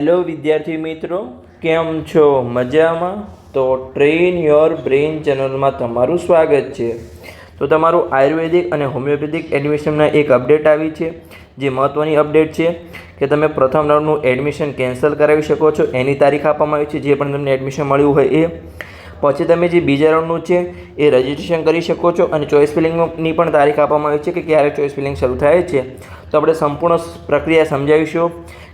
Hello વિદ્યાર્થી મિત્રો, કેમ છો? મજામાં? તો ટ્રેન યોર બ્રેઇન ચેનલમાં તમારું સ્વાગત છે. તો તમારું આયુર્વેદિક અને હોમિયોપેથિક એડમિશનના એક અપડેટ આવી છે, જે મહત્ત્વની અપડેટ છે કે તમે પ્રથમ રાઉન્ડનું એડમિશન કેન્સલ કરાવી શકો છો. એની તારીખ આપવામાં આવી છે, જે પણ તમને એડમિશન મળ્યું હોય એ. પછી તમે જે બીજા રાઉન્ડનું છે, એ રજિસ્ટ્રેશન કરી શકો છો અને ચોઇસ ફિલિંગની પણ તારીખ આપવામાં આવી છે કે ક્યારે ચોઇસ ફિલિંગ શરૂ થાય છે. તો આપણે સંપૂર્ણ પ્રક્રિયા સમજાવીશું.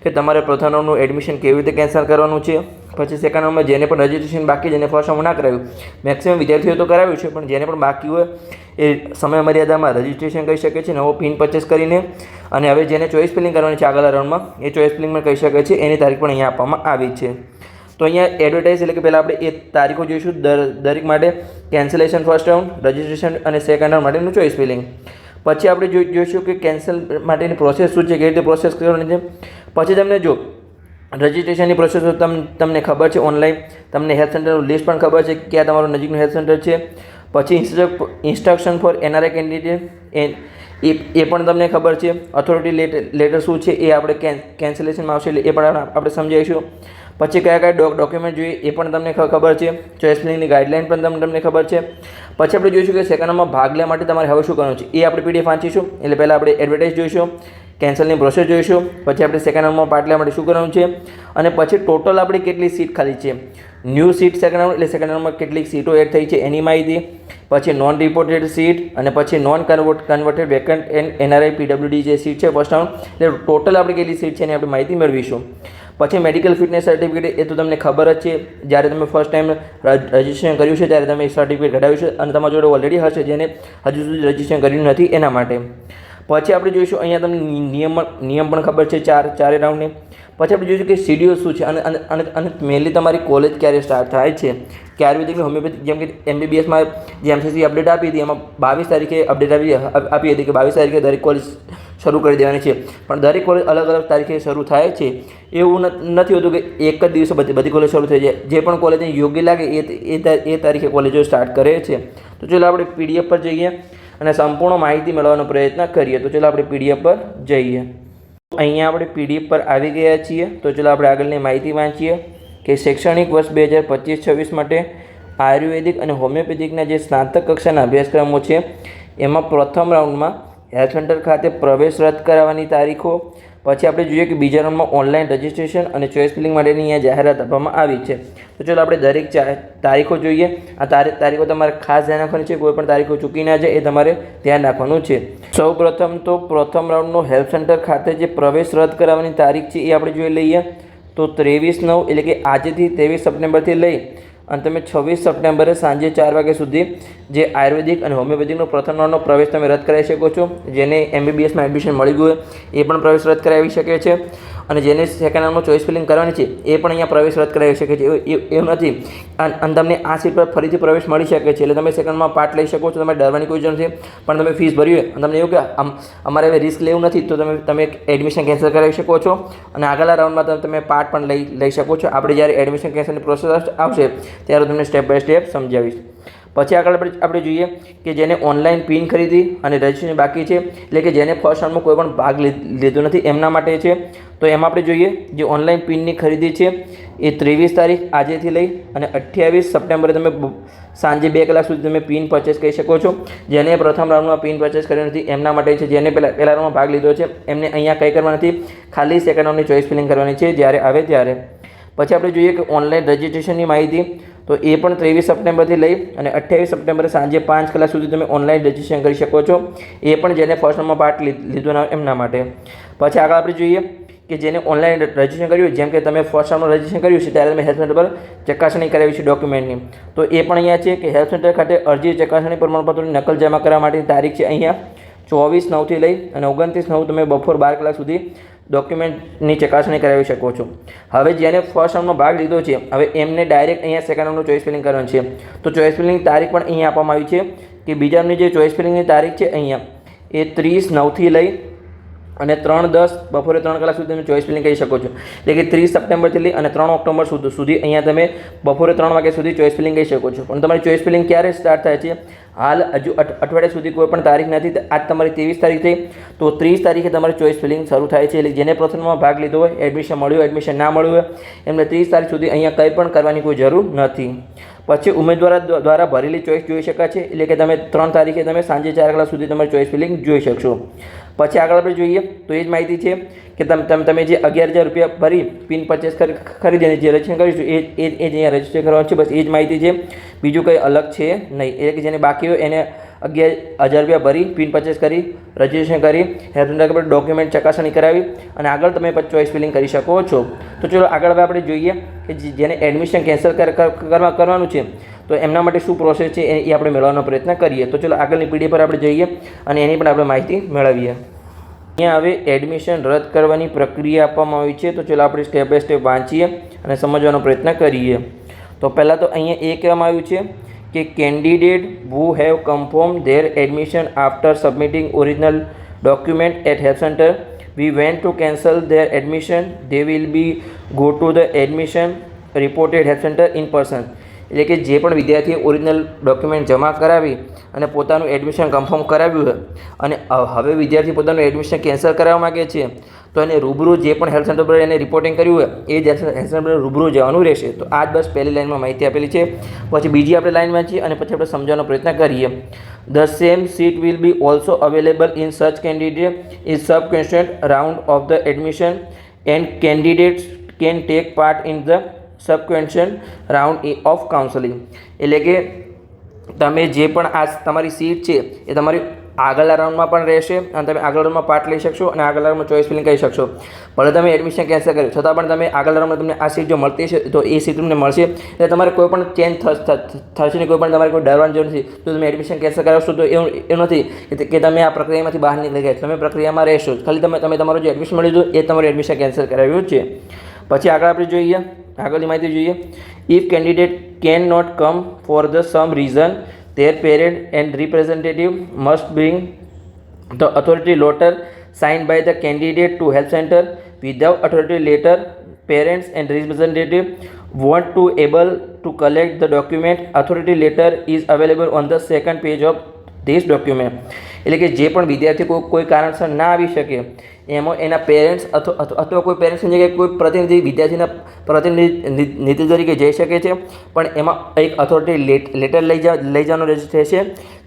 કે તમારે પ્રથમ રાઉન્ડનું એડમિશન કેવી રીતે કેન્સલ કરવાનું છે? પછી સેકન્ડ રાઉન્ડમાં જેને પણ રજિસ્ટ્રેશન બાકી જેને ફર્સ્ટ રાઉન્ડ ના કરાવ્યું મેક્સિમમ વિદ્યાર્થીઓ તો કરાવ્યું છે, પણ જેને પણ બાકી હોય એ સમય મર્યાદામાં રજિસ્ટ્રેશન કરી શકે છે, નવો પિન પરચેસ કરીને. અને હવે જેને ચોઇસ ફિલિંગ કરવાની છે આગલા રાઉન્ડમાં એ ચોઇસ ફિલિંગમાં કહી શકે છે. એની તારીખ પણ અહીંયા આપવામાં આવી છે. તો અહીંયા એડવર્ટાઇઝ એટલે કે પહેલાં આપણે એ તારીખો જોઈશું, દર, દરેક માટે કેન્સલેશન ફર્સ્ટ રાઉન્ડ રજિસ્ટ્રેશન અને સેકન્ડ રાઉન્ડ માટેનું ચોઇસ ફિલિંગ પછી આપણે જોઈ જોઈશું કે કેન્સલ માટેની પ્રોસેસ શું છે, કેવી રીતે પ્રોસેસ કરવાની છે. પછી તમને જો રજિસ્ટ્રેશનની પ્રોસેસ તમ તમને ખબર છે ઓનલાઈન તમને હેલ્થ સેન્ટરનું લિસ્ટ પણ ખબર છે ક્યાં તમારું નજીકનું હેલ્થ સેન્ટર છે. પછી ઇન્સ્ટ્રક્શન ફોર એનઆરઆઈ કેન્ડિડેટ એ એ પણ તમને ખબર છે. ઓથોરિટી લેટર શું છે એ આપણે કેન્સલેશનમાં આવશે એટલે એ પણ આપણે સમજાવીશું. પછી કયા કયા ડોક ડોક્યુમેન્ટ જોઈએ એ પણ તમને ખબર છે. ચોઇસ ફિલિંગની ગાઈડલાઇન પણ તમને તમને ખબર છે. પછી આપણે જોઈશું કે સેકન્ડમાં ભાગ લેવા માટે તમારે હવે શું કરવાનું છે? એ આપણે પીડીએફ વાંચીશું. એટલે પહેલાં આપણે એડવર્ટાઇઝ જોઈશું. કેન્સલની પ્રોસેસ જોઈશું. પછી આપણે સેકન્ડ રાઉન્ડમાં પાર્ટ લેવા માટે શું કરવાનું છે? અને પછી ટોટલ આપણી કેટલી સીટ ખાલી છે? ન્યૂ સીટ સેકન્ડ રાઉન્ડ એટલે સેકન્ડ રાઉન્ડમાં કેટલીક સીટો એડ થઈ છે એની માહિતી. પછી નોન રિપોર્ટેડ સીટ અને પછી non convert converted vacant and NRI PWD જે સીટ છે ફર્સ્ટ રાઉન્ડ એટલે ટોટલ આપણી કેટલી સીટ છે એની આપણે માહિતી મેળવીશું. પછી મેડિકલ ફિટનેસ સર્ટિફિકેટ એ તો તમને ખબર જ છે. જ્યારે તમે ફર્સ્ટ ટાઈમ રજિસ્ટ્રેશન કર્યું છે, ત્યારે તમે સર્ટિફિકેટ કઢાવ્યું છે અને તમારા જોડે ઓલરેડી હશે જેને હજુ સુધી રજિસ્ટ્રેશન કર્યું નથી એના માટે. પછી આપણે જોઈશું, અહીંયા તમને નિયમ નિયમ પણ ખબર છે, ચાર ચારે રાઉન્ડની પછી આપણે જોઈશું કે સીડીઓ શું છે અને અને અને મેનલી તમારી કોલેજ ક્યારે સ્ટાર્ટ થાય છે. કે આયુર્વેદિકની હોમિયોપેથિક જેમ કે એમબીબીએસમાં જે એમસીસી અપડેટ આપી હતી, એમાં બાવીસ તારીખે અપડેટ આપી આપી હતી કે બાવીસ તારીખે દરેક કોલેજ શરૂ કરી દેવાની છે. પણ દરેક કોલેજ અલગ અલગ તારીખે શરૂ થાય છે. એવું નથી હોતું કે એક જ દિવસે બધી બધી કોલેજ શરૂ થઈ જાય. જે પણ કોલેજને યોગ્ય લાગે એ એ તારીખે કોલેજો સ્ટાર્ટ કરે છે. તો ચલો આપણે પીડીએફ પર જઈએ અને સંપૂર્ણ માહિતી મેળવવાનો પ્રયત્ન કરીએ. તો ચલો આપણે પીડીએફ પર જઈએ. અહીંયા આપણે પીડીએફ પર આવી ગયા છીએ. તો ચલો આપણે આગળની માહિતી વાંચીએ કે શૈક્ષણિક વર્ષ બે હજાર પચીસ છવ્વીસ માટે આયુર્વેદિક અને હોમિયોપેથિકના જે સ્નાતક કક્ષાના અભ્યાસક્રમો છે, એમાં પ્રથમ રાઉન્ડમાં હેલ્થ સેન્ટર ખાતે પ્રવેશ રદ કરાવવાની તારીખો પછી આપણે જોઈએ કે બીજા રાઉન્ડમાં ઓનલાઈન રજિસ્ટ્રેશન અને ચોઇસ ફિલિંગ માટેની અહીંયા જાહેરાત આપવામાં આવી છે. તો ચલો આપણે દરેક તારીખો જોઈએ. આ તારીખ તારીખો તમારે ખાસ ધ્યાન રાખવાની છે. કોઈ પણ તારીખો ચૂકી ના જાય એ તમારે ધ્યાન રાખવાનું છે. સૌ પ્રથમ તો પ્રથમ રાઉન્ડનો હેલ્થ સેન્ટર ખાતે જે પ્રવેશ રદ કરાવવાની તારીખ છે એ આપણે જોઈ લઈએ. તો ત્રેવીસ નવ એટલે કે આજથી ત્રેવીસ સપ્ટેમ્બરથી લઈ અને તમે છવ્વીસ સપ્ટેમ્બરે સાંજે ચાર વાગ્યા સુધી જે આયુર્વેદિક અને હોમિયોપેથિકનો પ્રથમ રાઉન્ડનો પ્રવેશ તમે રદ કરાવી શકો છો. જેને એમબીબીએસમાં એડમિશન મળી ગયું એ પણ પ્રવેશ રદ કરાવી શકે છે. અને જેને સેકન્ડ રાઉન્ડમાં ચોઈસ ફિલિંગ કરવાની છે એ પણ અહીંયા પ્રવેશ રદ કરાવી શકે છે. એવું- નથી. અને તમને આ સીટ પર ફરીથી પ્રવેશ મળી શકે છે. એટલે તમે સેકન્ડમાં પાર્ટ લઈ શકો છો. તમારે ડરવાની કોઈ જરૂર નથી. પણ તમે ફીસ ભરી હોય અને તમને એવું કે અમારે હવે રિસ્ક લેવું નથી, તો તમે તમે એડમિશન કેન્સલ કરાવી શકો છો. અને આગળના રાઉન્ડમાં તમે તમે પાર્ટ પણ લઈ લઈ શકો છો. આપણે જ્યારે એડમિશન કેન્સલની પ્રોસેસ આવશે, ત્યારે તમને સ્ટેપ બાય સ્ટેપ સમજાવીશ. પછી આગળ આપણે જોઈએ કે જેને ઓનલાઈન પિન ખરીદી અને રજિસ્ટ્રેશન બાકી છે, એટલે કે જેને ફર્સ્ટ રાઉન્ડમાં કોઈ પણ ભાગ લીધો નથી, એમના માટે છે. તો એમાં આપણે જોઈએ જે ઓનલાઈન પિનની ખરીદી છે, એ ત્રેવીસ તારીખ આજેથી લઈ અને અઠ્યાવીસ સપ્ટેમ્બરે તમે સાંજે બે કલાક સુધી તમે પિન પરચેસ કરી શકો છો. જેને પ્રથમ રાઉન્ડમાં પિન પરચેસ કર્યો નથી, એમના માટે છે. જેને પહેલાં પહેલા રાઉન્ડમાં ભાગ લીધો છે, એમને અહીંયા કંઈ કરવા નથી, ખાલી સેકન્ડ રાઉન્ડની ચોઇસ ફિલિંગ કરવાની છે, જ્યારે આવે ત્યારે. પછી આપણે જોઈએ કે ઓનલાઈન રજિસ્ટ્રેશનની માહિતી તો એ પણ ત્રેવીસ સપ્ટેમ્બરથી લઈ અને અઠ્યાવીસ સપ્ટેમ્બરે સાંજે પાંચ કલાક સુધી તમે ઓનલાઈન રજિસ્ટ્રેશન કરી શકો છો. એ પણ જેને ફર્સ્ટ નંબર પાર્ટ લીધો એમના માટે. પછી આગળ આપણે જોઈએ કે જેને ઓનલાઈન રજીસ્ટ્રેશન કર્યું, જેમ કે તમે ફર્સ્ટ નંબર રજિસ્ટ્રેશન કર્યું છે, ત્યારે તમે હેલ્થ સેન્ટર પર ચકાસણી કરાવી છે ડોક્યુમેન્ટની તો એ પણ અહીંયા છે કે હેલ્થ સેન્ટર ખાતે અરજી ચકાસણી પ્રમાણપત્રની નકલ જમા કરવા માટેની તારીખ છે અહીંયા. ચોવીસ નવથી લઈ અને ઓગણત્રીસ નવ તમે બપોર બાર કલાક સુધી ડોક્યુમેન્ટની ચકાસણી કરાવી શકો છો. હવે જેને ફર્સ્ટ રાઉન્ડનો ભાગ લીધો છે, હવે એમને ડાયરેક્ટ અહીંયા સેકન્ડ રાઉન્ડનું ચોઈસ ફિલિંગ કરવાનું છે. તો ચોઈસ ફિલિંગની તારીખ પણ અહીંયા આપવામાં આવી છે કે બીજાની જે ચોઇસ ફિલિંગની તારીખ છે અહીંયા, એ ત્રીસ નવથી લઈ અને ત્રણ દસ બપોરે ત્રણ કલાક સુધી તમે ચોઇસ ફિલિંગ કરી શકો છો. એટલે કે ત્રીસ સપ્ટેમ્બરથી લઈ અને ત્રણ ઓક્ટોબર સુધી સુધી અહીંયા તમે બપોરે ત્રણ વાગ્યા સુધી ચોઇસ ફિલિંગ કરી શકો છો. પણ તમારી ચોઇસ ફિલિંગ ક્યારે સ્ટાર્ટ થાય છે? હાલ હજુ અઠ, અઠવાડિયા સુધી કોઈ પણ તારીખ નથી આજ તમારી ત્રેવીસ તારીખ થઈ, તો ત્રીસ તારીખે તમારી ચોઈસ ફિલિંગ શરૂ થાય છે. એટલે જેને પ્રથમમાં ભાગ લીધો હોય, એડમિશન મળ્યું એડમિશન ના મળ્યું હોય, એમને ત્રીસ તારીખ સુધી અહીંયા કંઈ પણ કરવાની કોઈ જરૂર નથી. પછી ઉમેદવાર દ્વારા ભરેલી ચોઈસ જોઈ શકાય છે. એટલે કે તમે ત્રણ તારીખે તમે સાંજે ચાર કલાક સુધી તમારી ચોઈસ ફિલિંગ જોઈ શકશો. પછી આગળ આપણે જોઈએ, તો એ જ માહિતી છે કે તમે તમે તમે જે અગિયાર હજાર રૂપિયા ભરી પિન પરચેસ ખરીદીને જે રજીસ્ટ્રેશન કરીશું, એ એ જ અહીંયા રજિસ્ટર કરવાનું છે. બસ એ જ માહિતી છે. બીજું કંઈ અલગ છે નહીં. એટલે કે જેને બાકી હોય એને અગિયાર હજાર રૂપિયા ભરી પિન પરચેસ કરી રજીસ્ટ્રેશન કરી હેલ્થ પર ડોક્યુમેન્ટ ચકાસણી કરાવી અને આગળ તમે ચોઈસ ફિલિંગ કરી શકો છો. તો ચલો આગળ હવે આપણે જોઈએ કે જેને એડમિશન કેન્સલ કરવા કરવાનું છે, તો એમના માટે શું પ્રોસેસ છે એ આપણે મેળવવાનો પ્રયત્ન કરીએ. તો ચલો આગળની પીઢી પર આપણે જઈએ અને એની પણ આપણે માહિતી મેળવીએ. અહીંયા હવે એડમિશન રદ કરવાની પ્રક્રિયા આપવામાં આવી છે. તો ચલો આપણે સ્ટેપ બાય સ્ટેપ વાંચીએ અને સમજવાનો પ્રયત્ન કરીએ. તો પહેલાં તો અહીંયા એ કહેવામાં આવ્યું છે કે candidate who have confirmed their admission after submitting original document at health center we went to cancel their admission they will be go to the admission reported health center in person એટલે કે જે પણ વિદ્યાર્થીએ original document જમા કરાવી અને પોતાનું admission confirm કરાવ્યું અને હવે વિદ્યાર્થી પોતાનું એડમિશન કેન્સલ કરાવવા માગે છે તો એને રૂબરૂ જે પણ હેલ્થ સેન્ટર પર એને રિપોર્ટિંગ કર્યું હોય, એ જ હેલ્થ સેન્ટર પર રૂબરૂ જવાનું રહેશે. તો આ જ બસ પહેલી લાઇનમાં માહિતી આપેલી છે. પછી બીજી આપણે લાઇન વાંચીએ અને પછી આપણે સમજવાનો પ્રયત્ન કરીએ. The same seat will be also available in such candidate is sub question round of the admission and candidates can take part in the subsequent round of counselling એટલે કે તમે જે પણ આ તમારી સીટ છે, એ તમારી આગળના રાઉન્ડમાં પણ રહેશે અને તમે આગળ રાઉન્ડમાં પાર્ટ લઈ શકશો અને આગળ રાઉન્ડમાં ચોઈસ ફિલિંગ કરી શકશો. ભલે તમે એડમિશન કેન્સલ કર્યું, છતાં પણ તમે આગળ રાઉન્ડમાં તમને આ સીટ જો મળતી છે તો એ સીટ તમને મળશે. એટલે તમારે કોઈ પણ ચેન્જ થશે નહીં, કોઈ પણ તમારે કોઈ ડરવાની જરૂર નથી. તો તમે એડમિશન કેન્સલ કરાવશો તો એવું એવું નથી કે તમે આ પ્રક્રિયામાંથી બહાર નીકળી ગયા. તમે પ્રક્રિયામાં રહેશો ખાલી તમે તમે તમારું જે એડમિશન મળ્યું હતું, એ તમારું એડમિશન કેન્સલ કરાવ્યું છે. પછી આગળ આપણે જોઈએ, આગળની માહિતી જોઈએ. If candidate can not come for the some reason their parent and representative must bring the authority letter signed by the candidate to health center. Without authority letter parents and representative want to able to collect the document. Authority letter is available on the second page of this document. એટલે કે જે પણ વિદ્યાર્થી કોઈ કોઈ કારણસર ના આવી શકે, એમાં એના પેરેન્ટ્સ અથવા અથવા કોઈ પેરેન્ટ્સની જગ્યાએ કોઈ પ્રતિનિધિ વિદ્યાર્થીના પ્રતિનિધિ તરીકે જઈ શકે છે, પણ એમાં એક અથોરિટી લેટર લઈ જા લઈ જવાનો રહેશે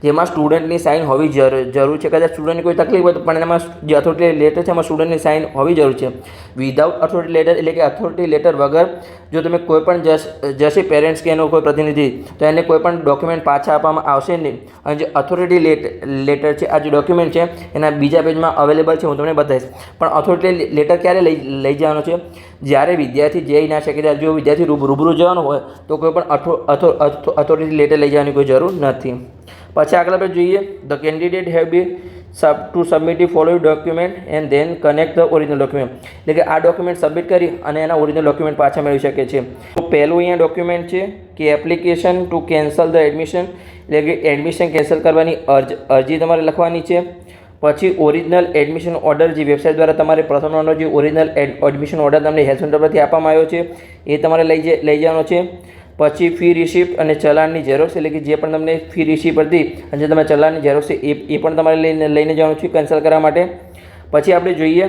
જેમાં સ્ટુડન્ટની સાઇન હોવી જરૂર છે. કદાચ સ્ટુડન્ટની કોઈ તકલીફ હોય તો પણ એમાં જે અથોરિટી લેટર છે, એમાં સ્ટુડન્ટની સાઇન હોવી જરૂર છે. વિધાઉટ અથોરિટી લેટર એટલે કે અથોરિટી લેટર વગર જો તમે કોઈ પણ જશ પેરેન્ટ્સ કે એનો કોઈ પ્રતિનિધિ, તો એને કોઈ પણ ડોક્યુમેન્ટ પાછા આપવામાં આવશે નહીં. અને જે અથોરિટી લેટર છે, આ જે ડોક્યુમેન્ટ છે, એના બીજા પેજમાં અવેલેબલ છે, હું તમને બતાવીશ. પણ અથોરિટી લેટર ક્યારે લઈ લઈ જવાનો છે? જ્યારે વિદ્યાર્થી જઈ ના શકે ત્યારે જો વિદ્યાર્થી રૂબ- રૂબરૂ જવાનું હોય, તો કોઈ પણ અથો અથોરિટી લેટર લઈ જવાની કોઈ જરૂર નથી. પછી આગળ આપણે જોઈએ the candidate have be sub to submit follow document and then connect the original document એટલે કે આ ડોક્યુમેન્ટ સબમિટ કરી અને એના ઓરિજિનલ ડોક્યુમેન્ટ પાછા મેળવી શકે છે. તો પહેલું અહીંયા ડોક્યુમેન્ટ છે કે application to cancel the admission એટલે કે એડમિશન કેન્સલ કરવાની અરજ, અરજી તમારે લખવાની છે. પછી ઓરિજિનલ એડમિશન ઓર્ડર જે વેબસાઇટ દ્વારા તમારે પ્રથમ જે ઓરિજિનલ એડમિશન ઓર્ડર તમને હેલ્થ સેન્ટર પરથી આપવામાં આવ્યો છે, એ તમારે લઈ લઈ જવાનો છે. પછી ફી રિસિપ્ટ અને ચલાણની ઝેરોક્ષ એટલે કે જે પણ તમને ફી રિસિપ્ટ હતી અને જે તમે ચલાણની ઝેરોક્ષ એ એ પણ તમારે લઈને લઈને જવાનું છે કેન્સલ કરવા માટે. પછી આપણે જોઈએ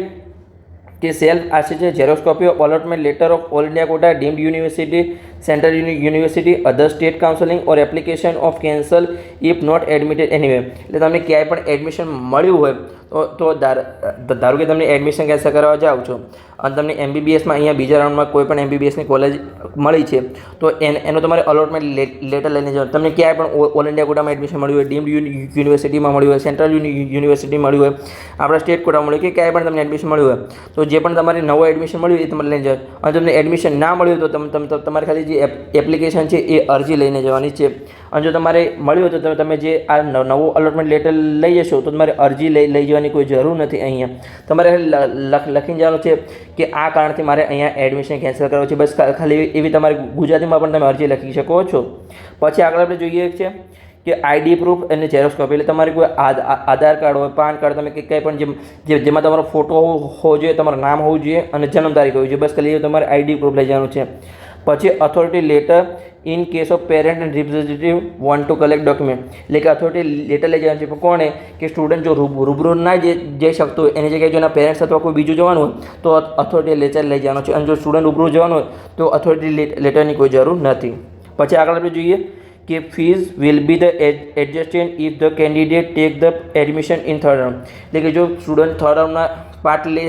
કે સેલ્ફ આશે છે xerox copy of allotment letter of all India quota deemed university central university other state counselling or application of cancel if not admitted anyway એટલે તમને ક્યાંય પણ એડમિશન મળ્યું હોય, તો તો ધારો કે તમને એડમિશન કેન્સલ કરવા જાઓ છો, અને તમને એમબીબીએસમાં અહીંયા બીજા રાઉન્ડમાં કોઈ પણ એમબીબીએસની કોલેજ મળી છે, તો એને તમારે અલોટમેન્ટ લેટર લઈને જવાનું. તમને ક્યાંય પણ ઓલ ઇન્ડિયા કોટામાં એડમિશન મળ્યું હોય ડીમ્ડ યુનિવર્સિટીમાં મળ્યું હોય સેન્ટ્રલ યુનિવર્સિટી મળ્યું હોય, આપણા સ્ટેટ કોટા મળ્યું કે ક્યાંય પણ તમને એડમિશન મળ્યું હોય, તો જે પણ તમારે નવું એડમિશન મળ્યું એ તમારે લઈને જાઓ અને તમને એડમિશન ના મળ્યું તો તમે તમારે ખાલી જે એપ્લિકેશન છે એ અરજી લઈને જવાની છે. અને જો તમારે મળ્યું તો તમે જે આ નવો અલોટમેન્ટ લેટર લઈ જશો તો તમારે અરજી લઈ લઈ જવાની કોઈ જરૂર નથી અહીંયા. તમારે લખ, લખીને જવાનું છે કે આ કારણથી મારે અહીંયા એડમિશન કેન્સલ કરવું છે. બસ ખાલી એવી તમારે ગુજરાતીમાં પણ તમે અરજી લખી શકો છો. પછી આગળ આપણે જોઈએ છે કે આઈડી પ્રૂફ અને ઝેરોક્સ કોપી એટલે તમારે કોઈ આધાર કાર્ડ હોય, પાન કાર્ડ, તમે કે કંઈ પણ જેમ જેમાં તમારો ફોટો હોવો જોઈએ, તમારું નામ હોવું જોઈએ અને જન્મ તારીખ હોવી જોઈએ. બસ ખાલી તમારે આઈડી પ્રૂફ લઈ જવાનું છે. પછી authority letter in case of parent and representative want to collect document એટલે કે અથોરિટી લેટર લઈ જવાનું છે. પણ કોણે કે સ્ટુડન્ટ જો રૂબ- રૂબરૂ ના જઈ શકતું હોય, એની જગ્યાએ જો એના પેરેન્ટ્સ અથવા કોઈ બીજું જવાનું હોય, તો અથોરિટી લેટર લઈ જવાનો છે. અને જો સ્ટુડન્ટ રૂબરૂ જવાનું હોય, તો અથોરિટી લેટરની કોઈ જરૂર નથી. પછી આગળ આપણે જોઈએ કે fees will be the adjusted if the candidate take the admission in third round એટલે કે જો સ્ટુડન્ટ થર્ડ રાઉન્ડના પાર્ટ લે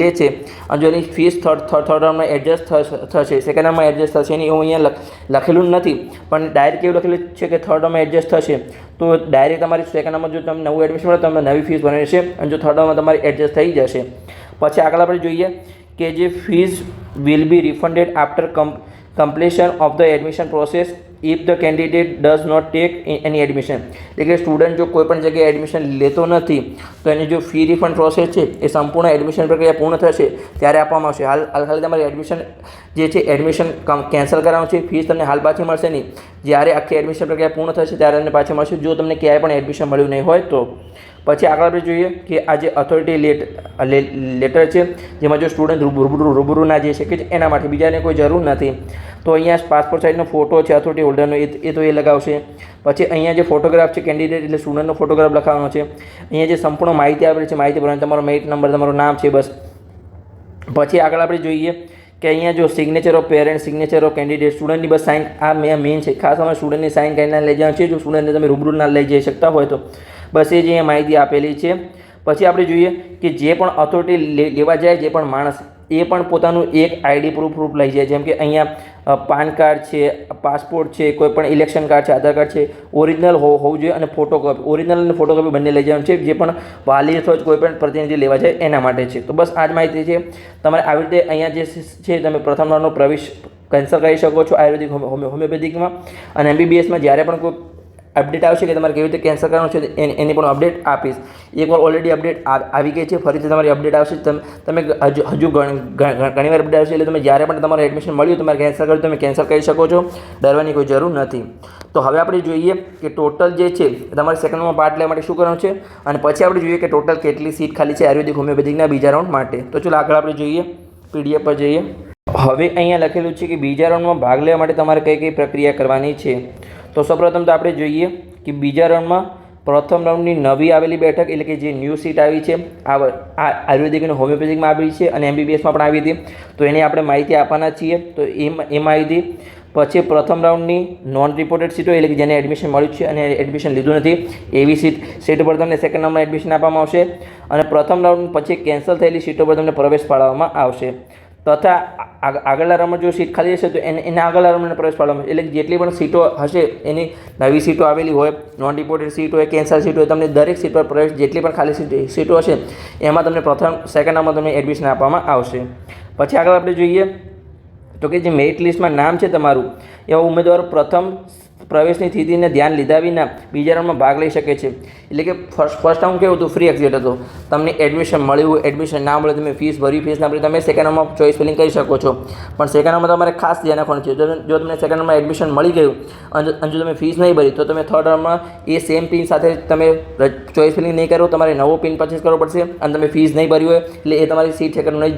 લે છે, અને જો એની ફીસ થર્ડ થર્ડ રાઉન્ડમાં એડજસ્ટ થશે સેકન્ડ રાઉન્ડમાં એડજસ્ટ થશે, એની એવું અહીંયા લખ- લખેલું નથી, પણ ડાયરેક્ટ એવું લખેલું છે કે થર્ડ રાઉન્ડમાં એડજસ્ટ થશે, તો ડાયરેક્ટ તમારી સેકન્ડ રાઉન્ડમાં જો તમે નવું એડમિશન મળે તો તમને નવી ફીસ બને છે અને જો થર્ડ રાઉન્ડમાં તમારી એડજસ્ટ થઈ જશે. પછી આગળ આપણે જોઈએ કે જે fees will be refunded after completion of the admission process if the candidate does not take any admission એટલે કે સ્ટુડન્ટ જો કોઈ પણ જગ્યાએ એડમિશન લેતો નથી, તો એની જો ફી રિફંડ પ્રોસેસ છે, એ સંપૂર્ણ એડમિશન પ્રક્રિયા પૂર્ણ થશે, ત્યારે આપવામાં આવશે. હાલ હાલ તમારી એડમિશન જે છે એડમિશન કેન્સલ કરાવવાનું છે ફીસ તમને હાલ પાછી મળશે નહીં. જ્યારે આખી એડમિશન પ્રક્રિયા પૂર્ણ થશે, ત્યારે તમને પાછી મળશે. જો તમને ક્યાંય પણ એડમિશન મળ્યું નહીં હોય તો. પછી આગળ આપણે જોઈએ કે આ જે અથોરિટી લેટ લેટર છે, જેમાં જો સ્ટુડન્ટ રૂબરૂ રૂબરૂ ના જઈ શકે છે, એના માટે બીજાને કોઈ જરૂર નથી. તો અહીંયા પાસપોર્ટ સાઇઝનો ફોટો છે અથોરિટી હોલ્ડરનો એ તો એ લગાવશે. પછી અહીંયા જે ફોટોગ્રાફ છે કેન્ડિડેટ એટલે સ્ટુડન્ટનો ફોટોગ્રાફ લખાવવાનો છે. અહીંયા જે સંપૂર્ણ માહિતી આપેલી છે, માહિતી ભરવાની તમારો મેરિટ નંબર તમારું નામ છે, બસ. પછી આગળ આપણે જોઈએ કે અહીંયા જો signature of parent signature of candidate સ્ટુડન્ટની બસ સાઇન આ મેન છે. ખાસ અમારે સ્ટુડન્ટની સાઇન કરીને લઈ જવાનું છે જો સ્ટુડન્ટને તમે રૂબરૂ ના લઈ જઈ શકતા હોય તો. બસ એ જ અહીંયા માહિતી આપેલી છે. પછી આપણે જોઈએ કે જે પણ ઓથોરિટી લેવા જાય, જે પણ માણસ, એ પણ પોતાનું એક આઈડી પ્રૂફ પ્રૂફ લઈ જાય. જેમ કે અહીંયા પાન કાર્ડ છે, પાસપોર્ટ છે, કોઈ પણ ઇલેક્શન કાર્ડ છે, આધાર કાર્ડ છે ઓરિજિનલ હોવું જોઈએ અને ફોટોકોપી ઓરિજિનલ અને ફોટોકોપી બંને લઈ જવાનું છે. જે પણ વાલી અથવા કોઈ પણ પ્રતિનિધિ લેવા જાય એના માટે છે. તો બસ આ જ માહિતી છે. તમારે આવી રીતે અહીંયા જે છે, તમે પ્રથમ પ્રવેશ કેન્સલ કરી શકો છો આયુર્વેદિક હોમિયો હોમિયોપેથિકમાં. અને એમબીબીએસમાં જ્યારે પણ કોઈ અપડેટ આવશે કે તમારે કેવી રીતે કેન્સલ કરવાનું છે, એની પણ અપડેટ આપીશ. એકવાર ઓલરેડી અપડેટ આવી ગઈ છે, ફરીથી તમારી અપડેટ આવશે, તમે હજુ હજુ ઘણી વાર અપડેટ આવશે, એટલે તમે જ્યારે પણ તમારે એડમિશન મળ્યું, તમારે કેન્સલ કર્યું, તમે કેન્સલ કરી શકો છો. ડરવાની કોઈ જરૂર નથી. તો હવે આપણે જોઈએ કે ટોટલ જે છે, તમારે સેકન્ડમાં પાર્ટ લેવા માટે શું કરવાનું છે? અને પછી આપણે જોઈએ કે ટોટલ કેટલી સીટ ખાલી છે, આયુર્વેદિક, હોમિયોપેથિકના બીજા રાઉન્ડ માટે. તો ચલો આગળ આપણે જોઈએ પીડીએફ પર જઈએ. હવે અહીંયા લખેલું છે કે બીજા રાઉન્ડમાં ભાગ લેવા માટે તમારે કઈ કઈ પ્રક્રિયા કરવાની છે. તો સૌપ્રથમ તો આપણે જોઈએ કે બીજા રાઉન્ડમાં પ્રથમ રાઉન્ડની નવી આવેલી બેઠક એટલે કે જે ન્યૂ સીટ આવી છે, આ આયુર્વેદિક અને હોમિયોપેથિકમાં આવી છે અને એમબીબીએસમાં પણ આવી હતી. તો એની આપણે માહિતી આપવાના છીએ. તો એમાં એ માહિતી પછી પ્રથમ રાઉન્ડની નોન રિપોર્ટેડ સીટો એટલે કે જેને એડમિશન મળ્યું છે અને એડમિશન લીધું નથી, એવી સીટ સીટ પર તમને સેકન્ડ રાઉન્ડમાં એડમિશન આપવામાં આવશે અને પ્રથમ રાઉન્ડ પછી કેન્સલ થયેલી સીટો પર તમને પ્રવેશ પાડવામાં આવશે. તથા આગળના રમત જો સીટ ખાલી હશે તો એને એના આગળના રમતને પ્રવેશ પાડવામાં એટલે જેટલી પણ સીટો હશે, એની નવી સીટો આવેલી હોય નોન ડિપોટેડ સીટ હોય કેન્સલ સીટ હોય, તમને દરેક સીટ પર પ્રવેશ જેટલી પણ ખાલી સીટ હશે, એમાં તમને પ્રથમ સેકન્ડ નંબર તમને એડમિશન આપવામાં આવશે. પછી આગળ આપણે જોઈએ, તો કે જે મેરિટ લિસ્ટમાં નામ છે તમારું, એવા ઉમેદવારો પ્રથમ પ્રવેશની સ્થિતિને ધ્યાન લીધા વિના બીજા રાઉન્ડમાં ભાગ લઈ શકે છે. એટલે કે ફર્સ્ટ ફર્સ્ટ રાઉન્ડ કેવું હતું? ફ્રી એક્ઝિટ હતો. તમને એડમિશન મળ્યું એડમિશન ના મળે, તમે ફીસ ભરી ફીસ ના ભરી તમે સેકન્ડ રાઉન્ડમાં ચોઈસ ફિલિંગ કરી શકો છો. પણ સેકન્ડ રાઉન્ડમાં તમારે ખાસ ધ્યાન રાખવાનું છે. જો તમને સેકન્ડ રાઉન્ડમાં એડમિશન મળી ગયું, અને જો તમે ફીસ નહીં ભરી, તો તમે થર્ડ રાઉન્ડમાં એ સેમ પિન સાથે તમે ચોઈસ ફિલિંગ નહીં કરો. તમારે નવો પિન પરચેસ કરવો પડશે, અને તમે ફીસ નહીં ભરી હોય, એટલે એ તમારી સીટ સેકન્ડ નહીં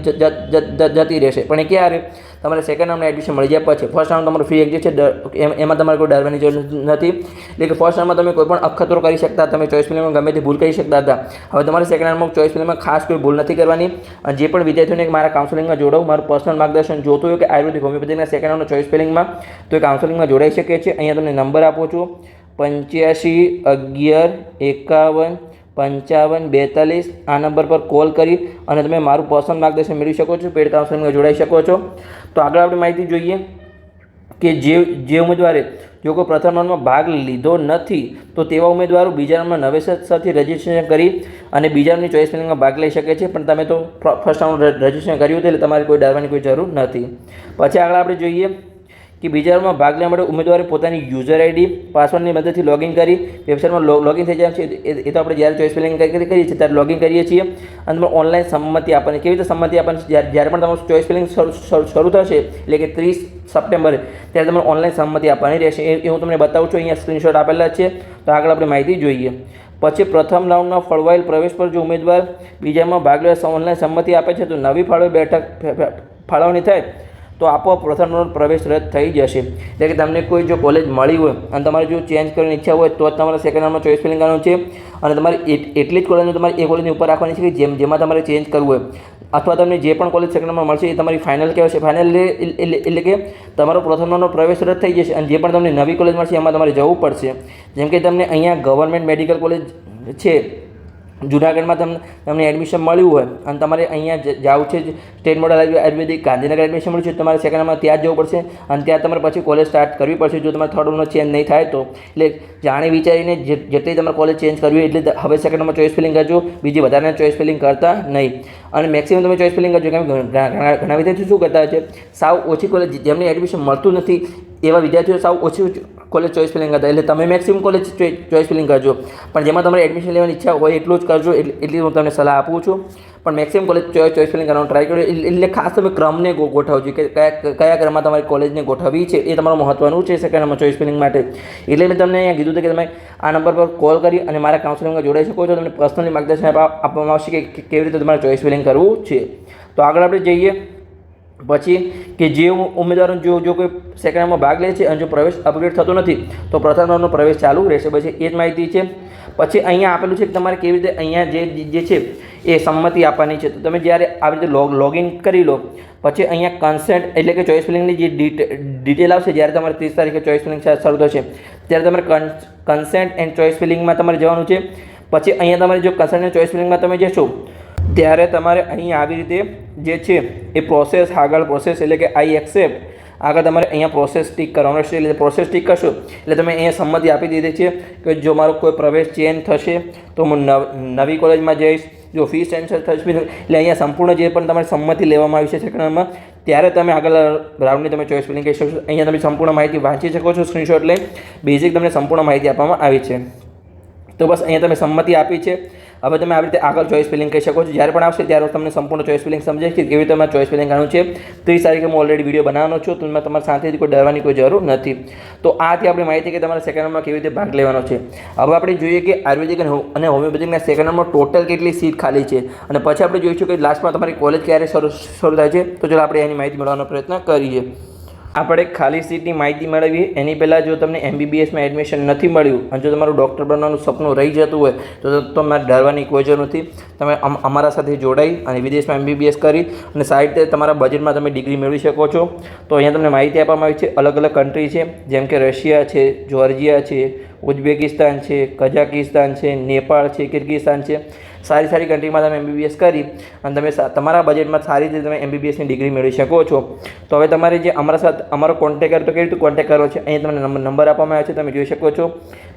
જતી રહેશે. પણ એ ક્યારે તમારે સેકન્ડ રાઉન્ડમાં એડમિશન મળી જાય પછી. ફર્સ્ટ રાઉન્ડ તમારું ફ્રી એક્ઝિટ છે એમાં તમારે કોઈ ડરવાની જરૂર નથી. એટલે કે ફર્સ્ટ રાઉન્ડમાં તમે કોઈ પણ અખતરો કરી શકતા, તમે ચોઈસ ફિલ્મમાં ગમે તે ભૂલ કરી શકતા હતા. હવે તમારે સેકન્ડ રાઉન્ડમાં ચોઈસ ફિલ્મમાં ખાસ કોઈ ભૂલ નથી કરવાની. અને જે પણ વિદ્યાર્થીઓને મારા કાઉન્સેલિંગમાં જોડાવું, મારું પર્સનલ માર્ગદર્શન જોતું હોય કે આયુર્વેદિક હોમિયોપેથિકના સેકન્ડ રાઉન્ડના ચોઈસ ફિલિંગમાં તો એ કાઉન્સેલિંગમાં જોડાઈ શકે છે અહીંયા તમને નંબર આપું છું. પંચ્યાસી, અગિયાર, એકાવન, પંચાવન, બેતાલીસ, આ નંબર પર કોલ કરી અને તમે મારું પર્સનલ માર્ગદર્શન મેળવી શકો છો પેડ કાઉન્સેલિંગમાં જોડાઈ શકો છો. તો આગળ આપણે માહિતી જોઈએ. કે જે જે ઉમેદવારે જો કોઈ પ્રથમ રાઉન્ડમાં ભાગ લીધો નથી, તો તેવા ઉમેદવારો બીજા રાઉન્ડમાં નવેસરથી રજિસ્ટ્રેશન કરી અને બીજા રાઉન્ડની ચોઈસ ફિલિંગમાં ભાગ લઈ શકે છે. પણ તમે તો ફર્સ્ટ રાઉન્ડ રજિસ્ટ્રેશન કર્યું એટલે તમારે કોઈ ડરવાની કોઈ જરૂર નથી. પછી આગળ આપણે જોઈએ કે બીજામાં ભાગ લેવા માટે ઉમેદવારે પોતાની યુઝર આઈડી પાસવર્ડની મદદથી લોગિન કરી વેબસાઇટમાં લોગિન થઈ જાય છે. એ તો આપણે જ્યારે ચોઈસ ફિલિંગ કરીએ છીએ, ત્યારે લોગિન કરીએ છીએ. અને ઓનલાઈન સંમતિ આપવાની, કેવી રીતે સંમતિ જ્યારે જ્યારે પણ તમારું ચોઈસ ફિલિંગ શરૂ થશે, એટલે કે ત્રીસ સપ્ટેમ્બર, ત્યારે તમારે ઓનલાઈન સંમતિ આપવાની રહેશે. એ હું તમને બતાવું છું, અહીંયા સ્ક્રીનશોટ આપેલા છે. તો આગળ આપણે માહિતી જોઈએ. પછી પ્રથમ રાઉન્ડમાં ફળવાયેલ પ્રવેશ પર જો ઉમેદવાર બીજામાં ભાગ લેવા ઓનલાઈન સંમતિ આપે છે, તો નવી ફાળવે બેઠક ફાળવણી થાય. તો આપોઆપ પ્રથમ રાઉન્ડ પ્રવેશ રદ થઈ જશે. એટલે કે તમને કોઈ જો કોલેજ મળી હોય અને તમારે જો ચેન્જ કરવાની ઈચ્છા હોય, તો તમારે સેકન્ડ રાઉન્ડમાં ચોઈસ ફિલિંગ કરવાનું છે. અને તમારે એટ- એટલી જ કોલેજને તમારે એ કોલેજની ઉપર રાખવાની છે કે જેમ, જેમાં તમારે ચેન્જ કરવું હોય. અથવા તમને જે પણ કોલેજ સેકન્ડ નંબર મળશે એ તમારી ફાઇનલ કહેવાશે ફાઇનલ એટલે કે તમારો પ્રથમ રાઉન્ડનો પ્રવેશ રદ થઈ જશે અને જે પણ તમને નવી કોલેજ મળશે એમાં તમારે જવું પડશે. જેમ કે તમને અહીંયા ગવર્મેન્ટ મેડિકલ કોલેજ છે. જુનાગઢમાં તમને તમને એડમિશન મળ્યું હોય અને તમારે અહીંયા જવું છે, state model ayurvedic Gandhinagar admission મળ્યું છે, તમારે સેકન્ડમાં ત્યાં જ જવું પડશે અને ત્યાં તમારે પછી કોલેજ સ્ટાર્ટ કરવી પડશે. જો તમારે થર્ડ રાઉન્ડમાં ચેન્જ નહીં થાય તો. એટલે જાણી વિચારીને જેટલી તમારે કોલેજ ચેન્જ કરવી એટલે હવે સેકન્ડમાં ચોઈસ ફિલિંગ કરજો, બીજી વધારે ચોઈસ ફિલિંગ કરતા નહીં. અને મેક્સિમમ તમે ચોઈસ ફિલિંગ કરજો, કેમ ઘણા વિદ્યાર્થીઓ શું કરતા છે? સાવ ઓછી કોલેજ જેમને એડમિશન મળતું નથી એવા વિદ્યાર્થીઓ સાવ ઓછી કોલેજ ચોઈસ ફિલિંગ હતા એટલે તમે મેક્સિમમ કોલેજ ચોઈસ ફિલિંગ કરજો. પણ જેમાં તમારે એડમિશન લેવાની ઈચ્છા હોય એટલું જ કરજો. એટલે હું તમને સલાહ આપું છું. પણ મેક્સિમમ કોલેજ ચોઈસ ફિલિંગ કરવાનું ટ્રાય કરો એટલે ખાસ તમે ક્રમને ગોઠવજો કે કયા કયા ક્રમમાં તમારી કોલેજને ગોઠવવી છે એ તમારું મહત્વનું છે સેકન્ડમાં ચોઈસ ફિલિંગ માટે. એટલે મેં તમને અહીંયા કીધું હતું કે તમે આ નંબર પર કોલ કરી અને મારા કાઉન્સલિંગમાં જોડાઈ શકો છો. તમને પર્સનલી માર્ગદર્શન આપવામાં આવશે કે કેવી રીતે તમારે ચોઈસ ફિલિંગ કરવું છે. તો આગળ આપણે જઈએ. પછી કે જે ઉમેદવારો જો જો કોઈ સેકન્ડ ભાગ લે છે અને જો પ્રવેશ અપગ્રેડ થતો નથી, તો પ્રથમ રાઉન્ડનો પ્રવેશ ચાલુ રહેશે. પછી એ જ માહિતી છે. પછી અહીંયા આપેલું છે કે તમારે કેવી રીતે અહીંયા જે જે છે એ સંમતિ આપવાની છે. તો તમે જ્યારે આવી રીતે લોગ લોગિન કરી લો, પછી અહીંયા કન્સેન્ટ એટલે કે ચોઈસ ફિલિંગની જે ડિટેલ આવશે, જ્યારે તમારે ત્રીસ તારીખે ચોઈસ ફિલિંગ શરૂ થશે, ત્યારે તમારે કન્સેન્ટ એન્ડ ચોઈસ ફિલિંગમાં તમારે જવાનું છે. પછી અહીંયા તમારે જો કન્સેન્ટ એન્ડ ચોઈસ ફિલિંગમાં તમે જશો ત્યારે તમારે અહીં આવી રીતે જે છે એ પ્રોસેસ આગળ પ્રોસેસ એટલે કે આઈ એક્સેપ્ટ આગળ તમારે અહીંયા પ્રોસેસ ટીક કરવાનો છે એટલે પ્રોસેસ ટીક કરશો, એટલે તમે અહીંયા સંમતિ આપી દીધી છે કે જો મારો કોઈ પ્રવેશ ચેન્જ થશે, તો હું નવ કોલેજમાં જઈશ. જો ફી સેન્સર થશે, એટલે અહીંયા સંપૂર્ણ જે પણ તમારી સંમતિ લેવામાં આવી છે સેકન્ડમાં ત્યારે તમે આગળ રાઉન્ડની તમે ચોઈસ ફિલિંગ કહી શકશો. અહીંયા તમે સંપૂર્ણ માહિતી વાંચી શકો છો સ્ક્રીનશોટ લઈ. બેઝિક તમને સંપૂર્ણ માહિતી આપવામાં આવી છે. તો બસ અહીંયા તમે સંમતિ આપી છે. હવે તમે આવી રીતે આગળ ચોઈસ ફિલિંગ કહી શકો છો. જ્યારે પણ આવશે ત્યારે તમને સંપૂર્ણ ચોઈસ ફિલિંગ સમજાય કે કેવી રીતે ચોઈસ ફિલિંગ કરવાનું છે. ત્રીસ તારીખે હું ઓલરેડી વીડિયો બનાવવાનો છું, તો તમારે શાંતિથી કોઈ ડરવાની કોઈ જરૂર નથી. તો આથી આપણે માહિતી કે તમારે સેકન્ડ નંબરમાં કેવી રીતે ભાગ લેવાનો છે. હવે આપણે જોઈએ કે આયુર્વેદિક અને હોમિયોપેથિકના સેકન્ડ રાઉન્ડમાં ટોટલ કેટલી સીટ ખાલી છે. અને પછી આપણે જોઈશું કે લાસ્ટમાં તમારી કોલેજ ક્યારે શરૂ શરૂ થાય છે. તો ચાલો આપણે એની માહિતી મેળવવાનો પ્રયત્ન કરીએ. આપણે ખાલી સીટની માહિતી મેળવીએ. એની પહેલાં જો તમને એમબીબીએસમાં એડમિશન નથી મળ્યું અને જો તમારું ડૉક્ટર બનવાનું સપનું રહી જતું હોય, તો તમારે ડરવાની કોઈ જરૂર નથી. તમે અમારા સાથે જોડાઈ અને વિદેશમાં એમબીબીએસ કરી અને સારી તમારા બજેટમાં તમે ડિગ્રી મેળવી શકો છો. તો અહીંયા તમને માહિતી આપવામાં આવી છે. અલગ અલગ કન્ટ્રી છે. જેમ કે રશિયા છે, જોર્જિયા છે, ઉઝબેકિસ્તાન છે, કઝાકિસ્તાન છે, નેપાળ છે, કિર્ગિસ્તાન છે. સારી સારી કન્ટ્રીમાં તમે એમબીબીએસ કરી અને તમે તમારા બજેટમાં સારી રીતે તમે એમબીબીએસની ડિગ્રી મેળવી શકો છો. તો હવે તમારે જે અમારા સાથે, અમારો કોન્ટેક્ટ કરો તો કેવી રીતે કોન્ટેક્ટ કરવો છે? અહીં તમને નંબર નંબર આપવામાં આવ્યો છે, તમે જોઈ શકો છો.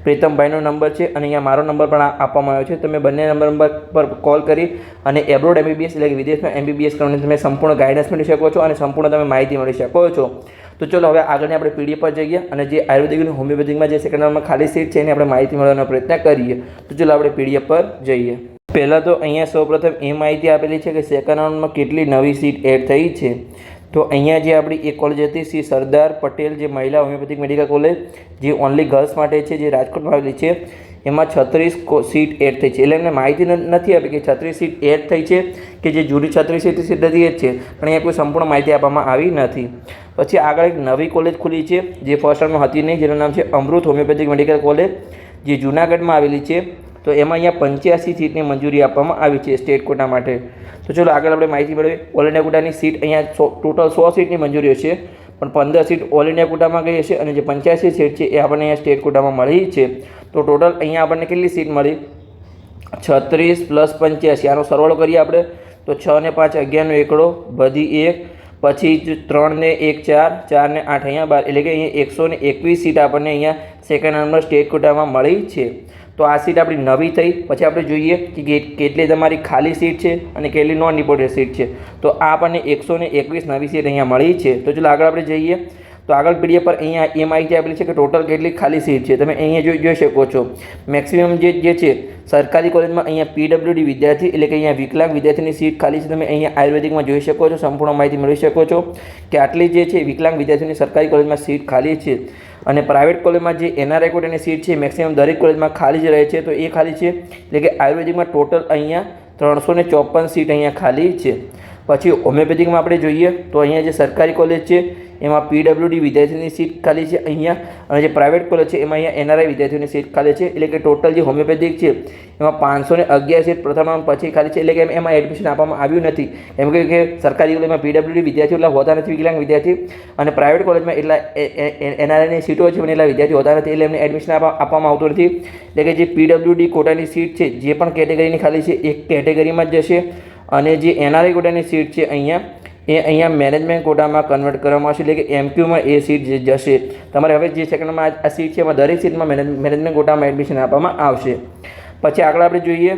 પ્રીતમભાઈનો નંબર છે અને અહીંયા મારો નંબર પણ આપવામાં આવ્યો છે. તમે બંને નંબર નંબર પર કોલ કરી અને એબ્રોડ એમબીબીએસ એટલે કે વિદેશમાં એમબીબીએસ કરવાની તમે સંપૂર્ણ ગાઈડન્સ મેળવી શકો છો અને સંપૂર્ણ તમે માહિતી મળી શકો છો. તો ચલો હવે આગળની આપણે પીડીએફ પર જઈએ અને જે આયુર્વેદિક અને હોમિયોપેથિકમાં જે સેકન્ડ નંબરમાં ખાલી સીટ છે એની આપણે માહિતી મેળવવાનો પ્રયત્ન કરીએ. તો ચલો આપણે પીડીએફ પર જઈએ. પહેલાં તો અહીંયા સૌપ્રથમ એ માહિતી આપેલી છે કે સેકન્ડ રાઉન્ડમાં કેટલી નવી સીટ એડ થઈ છે. તો અહીંયા જે આપણી એક કોલેજ હતી, શ્રી સરદાર પટેલ જે મહિલા હોમિયોપેથિક મેડિકલ કોલેજ જે ઓનલી ગર્લ્સ માટે છે, જે રાજકોટમાં આવેલી છે, એમાં છત્રીસ સીટ એડ થઈ છે. એટલે એમને માહિતી નથી આપી કે છત્રીસ સીટ એડ થઈ છે કે જે જૂની છત્રીસ સીટ સીટ હતી એ જ છે. પણ અહીંયા કોઈ સંપૂર્ણ માહિતી આપવામાં આવી નથી. પછી આગળ એક નવી કોલેજ ખુલી છે, જે ફર્સ્ટ રાઉન્ડમાં હતી નહીં, જેનું નામ છે અમૃત હોમિયોપેથિક મેડિકલ કોલેજ જે જૂનાગઢમાં આવેલી છે. તો એમાં અહીંયા પંચ્યાસી સીટની મંજૂરી આપવામાં આવી છે સ્ટેટ કોટા માટે. તો ચલો આગળ આપણે માહિતી મેળવીએ. ઓલ ઇન્ડિયા કોટાની સીટ અહીંયા સો, ટોટલ સો સીટની મંજૂરી છે. પણ પંદર સીટ ઓલ ઇન્ડિયા કોટામાં ગઈ હશે અને જે પંચ્યાસી સીટ છે એ આપણને અહીંયા સ્ટેટ કોટામાં મળી છે. તો ટોટલ અહીંયા આપણને કેટલી સીટ મળી? છત્રીસ પ્લસ પંચ્યાસી. આનો સરવાળો કરીએ આપણે. તો છ ને પાંચ અગિયારનો એકડો, બધી એક. પછી જ ત્રણ ને એક ચાર ચાર ને આઠ અહીંયા બાર. એટલે કે અહીંયા એકસો એકવીસ સીટ આપણને અહીંયા સેકન્ડ નંબર સ્ટેટ કોટામાં મળી છે. તો આ સીટ આપણી નવી થઈ. પછી આપણે જોઈએ કે કેટલી તમારી ખાલી સીટ છે અને કેટલી નોન રિપોર્ટેડ સીટ છે. તો આ આપણને એકસો ને એકવીસ નવી સીટ અહીંયા મળી છે. તો ચલો આગળ આપણે જઈએ. તો આગળ પીડીએફ પર અહીંયા એ જે આપેલી છે કે ટોટલ કેટલી ખાલી સીટ છે, તમે અહીંયા જોઈ જોઈ શકો છો. મેક્સિમમ જે જે છે, સરકારી કોલેજમાં અહીંયા પીડબ્લ્યુડી વિદ્યાર્થી એટલે કે અહીંયા વિકલાંગ વિદ્યાર્થીની સીટ ખાલી છે, તમે અહીંયા આયુર્વેદિકમાં જોઈ શકો છો, સંપૂર્ણ માહિતી મેળવી શકો છો કે આટલી જે છે, વિકલાંગ વિદ્યાર્થીની સરકારી કોલેજમાં સીટ ખાલી છે. અને પ્રાઇવેટ કોલેજમાં જે એનઆરઆઈ કોટાની સીટ છે મેક્સિમમ દરેક કોલેજમાં ખાલી જ રહે છે, તો એ ખાલી છે. એટલે કે આયુર્વેદિકમાં ટોટલ અહીંયા ત્રણસો ને ચોપન સીટ અહીંયા ખાલી છે. પછી હોમિયોપેથિકમાં આપણે જોઈએ તો અહીંયા જે સરકારી કોલેજ છે, એમાં પીડબ્લ્યુડી વિદ્યાર્થીની સીટ ખાલી છે અહીંયા અને જે પ્રાઇવેટ કોલેજ છે, એમાં અહીંયા એનઆરઆઈ વિદ્યાર્થીઓની સીટ ખાલી છે. એટલે કે ટોટલ જે હોમિયોપેથિક છે, એમાં પાંચસો ને અગિયાર સીટ પ્રથમ પછી ખાલી છે. એટલે કે એમાં એડમિશન આપવામાં આવ્યું નથી. એમ કે કે સરકારી કોલેજમાં પીડબ્લ્યુડી વિદ્યાર્થીઓ એટલા હોતા નથી વિકલાંગ વિદ્યાર્થી? અને પ્રાઇવેટ કોલેજમાં એટલા એનઆરઆઈની સીટો છે, પણ એટલા વિદ્યાર્થીઓ હોતા નથી. એટલે એમને એડમિશન આપવામાં આવતું નથી. એટલે કે જે પીડબ્લ્યુડી કોટાની સીટ છે, જે પણ કેટેગરીની ખાલી છે એક કેટેગરીમાં જ જશે. અને જે એનઆરઆઈ કોટાની સીટ છે અહીંયા, એ અહીંયા મેનેજમેન્ટ કોટામાં કન્વર્ટ કરવામાં આવશે, એટલે કે એમક્યુમાં એ સીટ જે જશે. તમારે હવે જે સેકન્ડમાં આ સીટ છે, એમાં દરેક સીટમાં મેનેજ મેનેજમેન્ટ કોટામાં એડમિશન આપવામાં આવશે. પછી આગળ આપણે જોઈએ,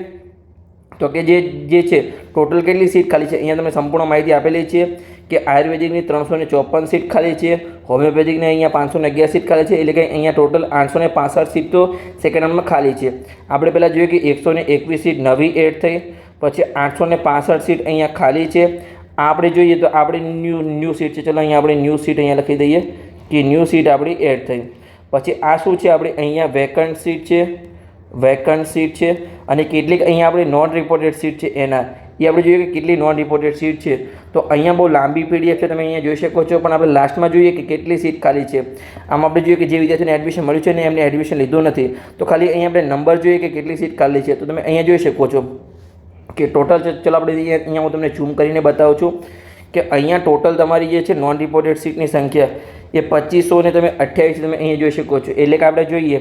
તો કે જે જે છે ટોટલ કેટલી સીટ ખાલી છે? અહીંયા તમને સંપૂર્ણ માહિતી આપેલી છે કે આયુર્વેદિકની ત્રણસો ને ચોપન સીટ ખાલી છે, હોમિયોપેથિકની અહીંયા પાંચસો ને અગિયાર સીટ ખાલી છે, એટલે કે અહીંયા ટોટલ આઠસો ને પાસઠ સીટ તો સેકન્ડ રાઉન્ડમાં ખાલી છે. આપણે પહેલાં જોઈએ કે એકસો ને એકવીસ સીટ નવી એડ થઈ પછી આઠસો ને પાસઠ સીટ અહીંયા ખાલી છે. આપણે જોઈએ તો આપણી ન્યૂ ન્યૂ સીટ છે. ચલો અહીંયા આપણે ન્યૂ સીટ અહીંયા લખી દઈએ કે ન્યૂ સીટ આપણી એડ થઈ. પછી આ શું છે? આપણે અહીંયા વેકન્ટ સીટ છે. વેકન્ટ સીટ છે. અને કેટલીક અહીંયા આપણી નોન રિપોર્ટેડ સીટ છે એના. એ આપણે જોઈએ કે કેટલી નોન રિપોર્ટેડ સીટ છે. તો અહીંયા બહુ લાંબી પીડીએફ છે. તમે અહીંયા જોઈ શકો છો. પણ આપણે લાસ્ટમાં જોઈએ કે કેટલી સીટ ખાલી છે. આમ આપણે જોઈએ કે જે વિદ્યાર્થીને એડમિશન મળ્યું છે ને એમને એડમિશન લીધું નથી. તો ખાલી અહીંયા આપણે નંબર જોઈએ કે કેટલી સીટ ખાલી છે. તો તમે અહીંયા જોઈ શકો છો. કે ટોટલ છે, ચલો આપણે અહીંયા હું તમને ઝૂમ કરીને બતાવું છું કે અહીંયા ટોટલ તમારી જે છે નોન રિપોર્ટેડ સીટની સંખ્યા એ પચીસો ને તમે અઠ્યાવીસ તમે અહીંયા જોઈ શકો છો. એટલે કે આપણે જોઈએ,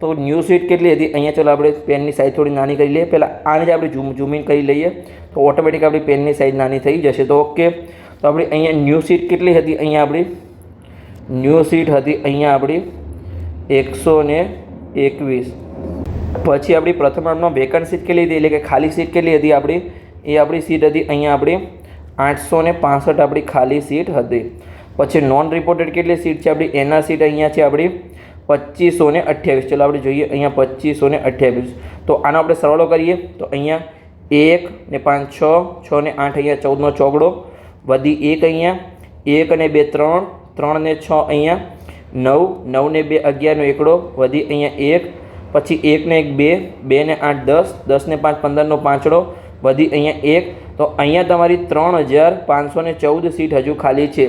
તો ન્યૂ સીટ કેટલી હતી? અહીંયા ચલો આપણે પેનની સાઇઝ થોડી નાની કરી લઈએ. પહેલાં આને જ આપણે ઝૂમ ઝૂમિંગ કરી લઈએ, તો ઓટોમેટિક આપણી પેનની સાઇઝ નાની થઈ જશે. તો ઓકે તો આપણી અહીંયા ન્યૂ સીટ કેટલી હતી? અહીંયા આપણી ન્યૂ સીટ હતી, અહીંયા આપણી એકસો ને એકવીસ. પછી આપણી પ્રથમ રાઉન્ડમાં વેકન્ટ સીટ કેટલી હતી? એટલે કે ખાલી સીટ કેટલી હતી આપણી? એ આપણી સીટ હતી અહીંયા આપણી આઠસો ને પાસઠ આપણી ખાલી સીટ હતી. પછી નોન રિપોર્ટેડ કેટલી સીટ છે? આપણી એના સીટ અહીંયા છે આપણી પચીસો ને અઠ્યાવીસ. ચલો આપણે જોઈએ અહીંયા પચીસો ને અઠ્યાવીસ. તો આનો આપણે સરવાળો કરીએ. તો અહીંયા એક ને પાંચ, છ છ ને આઠ, અહીંયા ચૌદનો ચોગડો. વધી એક અહીંયા, એક અને બે ત્રણ ત્રણ ને છ અહીંયા, નવ નવ ને બે અગિયારનો એકડો. વધી અહીંયા એક પછી એકને એક બે બે ને આઠ દસ દસને પાંચ પંદરનો પાંચડો વધી અહીંયા એક. તો અહીંયા તમારી ત્રણ હજાર પાંચસો ને ચૌદ સીટ હજુ ખાલી છે.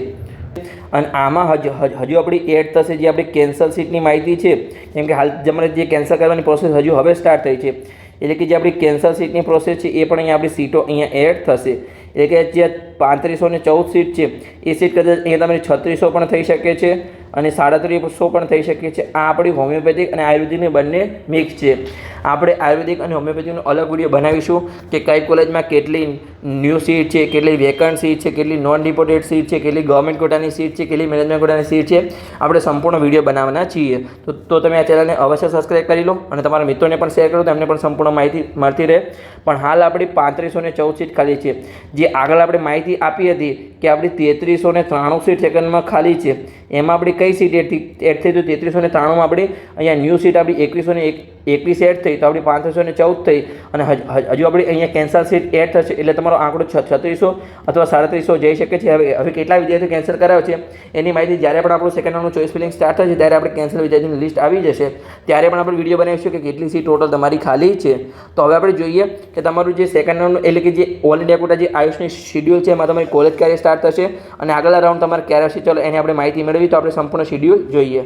અને આમાં હજુ હજુ આપણી એડ થશે જે આપણી કેન્સલ સીટની માહિતી છે. કેમ કે હાલ તમારે જે કેન્સલ કરવાની પ્રોસેસ હજુ હવે સ્ટાર્ટ થઈ છે. એટલે કે જે આપણી કેન્સલ સીટની પ્રોસેસ છે, એ પણ અહીંયા આપણી સીટો અહીંયા એડ થશે. એટલે કે જે પાંત્રીસો ને ચૌદ સીટ છે, એ સીટ કદાચ અહીંયા તમારી છત્રીસો પણ થઈ શકે છે. અને સાડત્રીસો પણ થઈ શકે છે આ આપણી હોમિયોપેથિક અને આયુર્વેદિકની બંને મિક્સ છે. આપણે આયુર્વેદિક અને હોમિયોપેથિકનો અલગ વીડિયો બનાવીશું કે કઈ કોલેજમાં કેટલી ન્યૂ સીટ છે, કેટલી વેકન્ટ સીટ છે, કેટલી નોન ડિપોટેડ સીટ છે, કેટલી ગવર્મેન્ટ કોટાની સીટ છે, કેટલી મેનેજમેન્ટ કોટાની સીટ છે. આપણે સંપૂર્ણ વીડિયો બનાવવાના છીએ. તો તો તમે આ ચેનલને અવશ્ય સબસ્ક્રાઈબ કરી લો અને તમારા મિત્રોને પણ શેર કરો, તો એમને પણ સંપૂર્ણ માહિતી મળતી રહે. પણ હાલ આપણી પાંત્રીસો ને ચૌદ સીટ ખાલી છે. જે આગળ આપણે માહિતી આપી હતી કે આપણી તેત્રીસો ને ત્રાણું સીટ સેકન્ડમાં ખાલી છે. એમાં આપણી કઈ સીટ એડ એટથી તો તેત્રીસો ને ત્રાણુંમાં આપણે અહીંયા ન્યૂ સીટ આપણી એકવીસો ને એક એકવીસ એડ થઈ, તો આપણી પાંત્રીસો ને ચૌદ થઈ, અને હજુ આપણી અહીંયા કેન્સલ સીટ એડ થશે, એટલે તમારો આંકડો છત્રીસો અથવા સાડત્રીસો જઈ શકે છે. હવે હવે કેટલા વિદ્યાર્થીઓ કેન્સલ કરાવે છે, એની માહિતી જ્યારે પણ આપણું સેકન્ડ રાઉન્ડનું ચોઈસ ફિલિંગ સ્ટાર્ટ થશે, ત્યારે આપણે કેન્સલ વિદ્યાર્થીની લિસ્ટ આવી જશે. ત્યારે પણ આપણે વીડિયો બનાવીશું કે કેટલી સીટ ટોટલ તમારી ખાલી છે. તો હવે આપણે જોઈએ કે તમારું જે સેકન્ડ રાઉન્ડ એટલે કે જે ઓલ ઇન્ડિયા કોટા જે આયુષની શિડ્યુલ છે, એમાં તમારી કોલેજ ક્યારે સ્ટાર્ટ થશે, અને આગલા રાઉન્ડ તમારે ક્યારે હશે, ચલો એની આપણે માહિતી મેળવી તો આપણે સંપૂર્ણ શેડ્યુલ જોઈએ.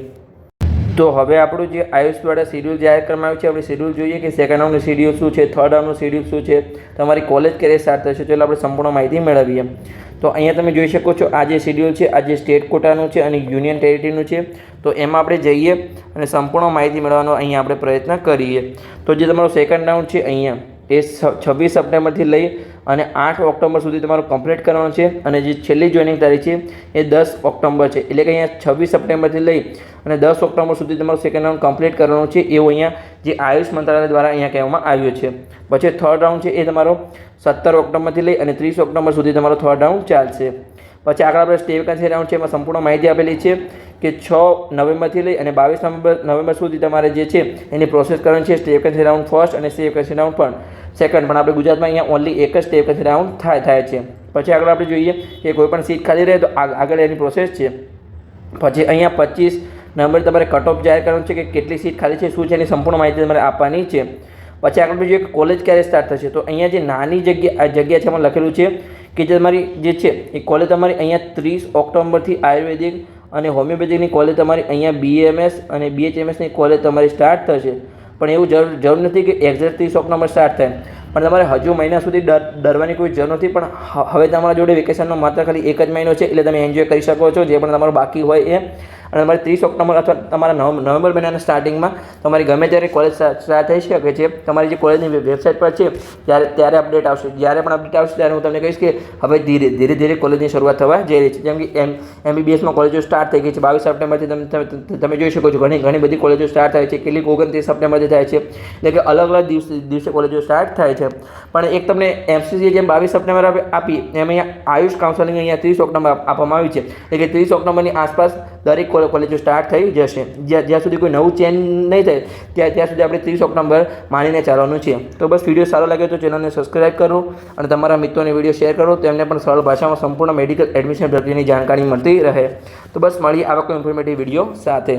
તો હવે આપણું જે આયુષ દ્વારા શેડ્યુલ જાહેર કરવામાં આવ્યું છે, આપણે શેડ્યુલ જોઈએ કે સેકન્ડ રાઉન્ડનું શેડ્યુલ શું છે થર્ડ રાઉન્ડનું શેડ્યુલ શું છે, તમારી કોલેજ ક્યારે સ્ટાર્ટ થશે, ચાલો આપણે સંપૂર્ણ માહિતી મેળવીએ. તો અહીંયા તમે જોઈ શકો છો, આ જે શેડ્યુલ છે, આ જે સ્ટેટ કોટાનું છે અને યુનિયન ટેરિટરીનું છે, તો એમાં આપણે જઈએ અને સંપૂર્ણ માહિતી મેળવવાનો અહીંયા આપણે પ્રયત્ન કરીએ. તો જે તમારો સેકન્ડ રાઉન્ડ છે, અહીંયા એ છવ્વીસ સપ્ટેમ્બરથી લઈ અને આઠ ઓક્ટોબર સુધી તમારું કમ્પ્લીટ કરવાનું છે અને જે છેલ્લી જોઈનિંગ તારીખ છે એ દસ ઓક્ટોબર છે. એટલે કે અહીંયા છવ્વીસ સપ્ટેમ્બરથી લઈ અને દસ ઓક્ટોબર સુધી તમારું સેકન્ડ રાઉન્ડ કમ્પ્લીટ કરવાનું છે એવું અહીંયા જે આયુષ મંત્રાલય દ્વારા અહીંયા કહેવામાં આવ્યું છે. પછી થર્ડ રાઉન્ડ છે એ તમારો સત્તર ઓક્ટોબરથી લઈ અને ત્રીસ ઓક્ટોબર સુધી તમારો થર્ડ રાઉન્ડ ચાલશે. પછી આગળ આપણે સ્ટે વેકન્સી રાઉન્ડ છે એમાં સંપૂર્ણ માહિતી આપેલી છે કે છ નવેમ્બરથી લઈ અને બાવીસ નવેમ્બર નવેમ્બર સુધી તમારે જે છે એની પ્રોસેસ કરવાની છે. સ્ટે વેકન્સી રાઉન્ડ ફર્સ્ટ અને સ્ટે વેકન્સી રાઉન્ડ પણ. સેકન્ડ પણ આપણે ગુજરાતમાં અહીંયા ઓનલી એક જ સ્ટેપ વેકન્સી રાઉન્ડ થાય થાય છે. પછી આગળ આપણે જોઈએ કે કોઈ પણ સીટ ખાલી રહે તો આગળ એની પ્રોસેસ છે. પછી અહીંયા પચીસ નંબર તમારે કટ ઓફ જાહેર કરવાનું છે કે કેટલી સીટ ખાલી છે, શું છે, એની સંપૂર્ણ માહિતી તમારે આપવાની છે. પછી આગળ જોઈએ કે કોલેજ ક્યારે સ્ટાર્ટ થશે. તો અહીંયા જે નાની જગ્યા જગ્યા છે એમાં લખેલું છે કે જે તમારી જે છે એ કોલેજ તમારી અહીંયા ત્રીસ ઓક્ટોબરથી આયુર્વેદિક અને હોમિયોપેથિકની કોલેજ તમારી અહીંયા બીએમએસ અને બીએચએમએસની કોલેજ તમારી સ્ટાર્ટ થશે. પણ એવું જરૂર જરૂર નથી કે એક્ઝેક્ટલી ત્રીસ નંબર સ્ટાર્ટ થાય. પણ તમારે હજુ મહિના સુધી ડર, ડરવાની કોઈ જરૂર નથી, પણ હવે તમારા જોડે વેકેશનનો માત્ર ખાલી એક જ મહિનો છે, એટલે તમે એન્જોય કરી શકો છો, જે પણ તમારું બાકી હોય એ. અને તમારે ત્રીસ ઓક્ટોબર અથવા તમારા નવ નવેમ્બર મહિનાના સ્ટાર્ટિંગમાં તમારી ગમે ત્યારે કોલેજ સ્ટાર્ટ થઈ શકે છે, તમારી જે કોલેજની વેબસાઇટ પર છે, ત્યારે ત્યારે અપડેટ આવશે. જ્યારે પણ અપડેટ આવશે, ત્યારે હું તમને કહીશ કે હવે ધીરે ધીરે ધીરે કોલેજની શરૂઆત થવા જઈ રહી છે. જેમ કે એમ એમબીબીએસમાં કોલેજો સ્ટાર્ટ થઈ ગઈ છે. બાવીસ સપ્ટેમ્બરથી તમે તમે- જોઈ શકો છો ઘણી ઘણી બધી કોલેજો સ્ટાર્ટ થાય છે. કેટલીક ઓગણત્રીસ સપ્ટેમ્બરથી થાય છે. એટલે કે અલગ અલગ દિવસે દિવસે કોલેજો સ્ટાર્ટ થાય છે. પણ એક તમને એમસીસી જેમ બાવીસ સપ્ટેમ્બર આપે- એમ અહીંયા આયુષ કાઉન્સેલિંગ અહીંયા ત્રીસ ઓક્ટોબર આપવામાં આવી છે. એટલે કે ત્રીસ ઓક્ટોબરની આસપાસ દરેક કોલેજો સ્ટાર્ટ થઈ જશે જ્યાં જ્યાં સુધી કોઈ નવું ચેન્જ નહીં થાય, ત્યાં ત્યાં સુધી આપણે ત્રીસ ઓક્ટોબર માનીને ચાલવાનું છે. તો બસ વીડિયો સારો લાગે તો ચેનલને સબસ્ક્રાઈબ કરો અને તમારા મિત્રોને વીડિયો શેર કરો. તેમને પણ સરળ ભાષામાં સંપૂર્ણ મેડિકલ એડમિશન પ્રક્રિયાની જાણકારી મળતી રહે. તો બસ મળીએ આવા કોઈ ઇન્ફોર્મેટિવ વીડિયો સાથે.